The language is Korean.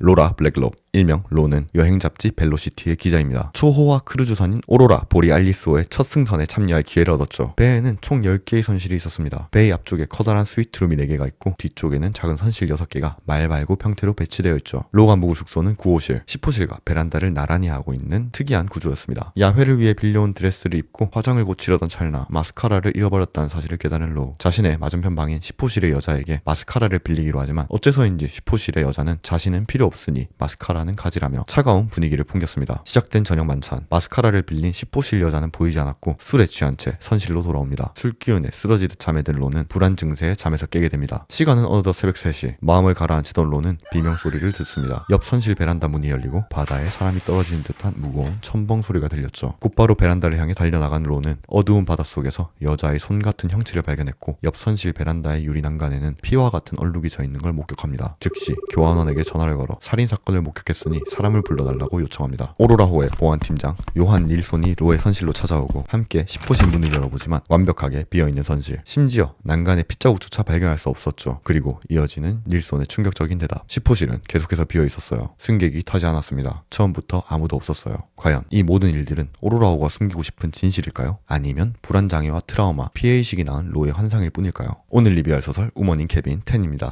로라 블랙롭 일명 로는 여행 잡지 벨로시티의 기자입니다. 초호화 크루즈선인 오로라 보리 알리스호의 첫 승선에 참여할 기회를 얻었죠. 배에는 총 10개의 선실이 있었습니다. 배 앞쪽에 커다란 스위트룸이 4개가 있고 뒤쪽에는 작은 선실 6개가 말 말고 평태로 배치되어 있죠. 로가 묵을 숙소는 9호실, 10호실과 베란다를 나란히 하고 있는 특이한 구조였습니다. 야회를 위해 빌려온 드레스를 입고 화장을 고치려던 찰나 마스카라를 잃어버렸다는 사실을 깨달은 로. 자신의 맞은편 방인 10호실의 여자에게 마스카라를 빌리기로 하지만 어째서인지 10호실의 여자는 자신은 필요 없으니 마스카라 는 가지라며 차가운 분위기를 풍겼습니다. 시작된 저녁 만찬. 마스카라를 빌린 10호실 여자는 보이지 않았고 술에 취한 채 선실로 돌아옵니다. 술 기운에 쓰러지듯 잠에 든 로는 불안 증세에 잠에서 깨게 됩니다. 시간은 어느덧 새벽 3시. 마음을 가라앉히던 로는 비명 소리를 듣습니다. 옆 선실 베란다 문이 열리고 바다에 사람이 떨어지는 듯한 무거운 첨벙 소리가 들렸죠. 곧바로 베란다를 향해 달려나간 로는 어두운 바닷속에서 여자의 손 같은 형체를 발견했고 옆 선실 베란다의 유리 난간에는 피와 같은 얼룩이 져 있는 걸 목격합니다. 즉시 교환원에게 전화를 걸어 살인 사건을 목격했 으니 사람을 불러달라고 요청합니다. 오로라호의 보안팀장 요한 닐손이 로의 선실로 찾아오고 함께 10호실 문을 열어보지만 완벽하게 비어있는 선실. 심지어 난간에 핏자국조차 발견할 수 없었죠. 그리고 이어지는 닐손의 충격적인 대답. 10호실은 계속해서 비어 있었어요. 승객이 타지 않았습니다. 처음부터 아무도 없었어요. 과연 이 모든 일들은 오로라호가 숨기고 싶은 진실일까요? 아니면 불안장애와 트라우마, 피해의식이 낳은 로의 환상일 뿐일까요? 오늘 리뷰할 소설 우먼인 케빈 10입니다.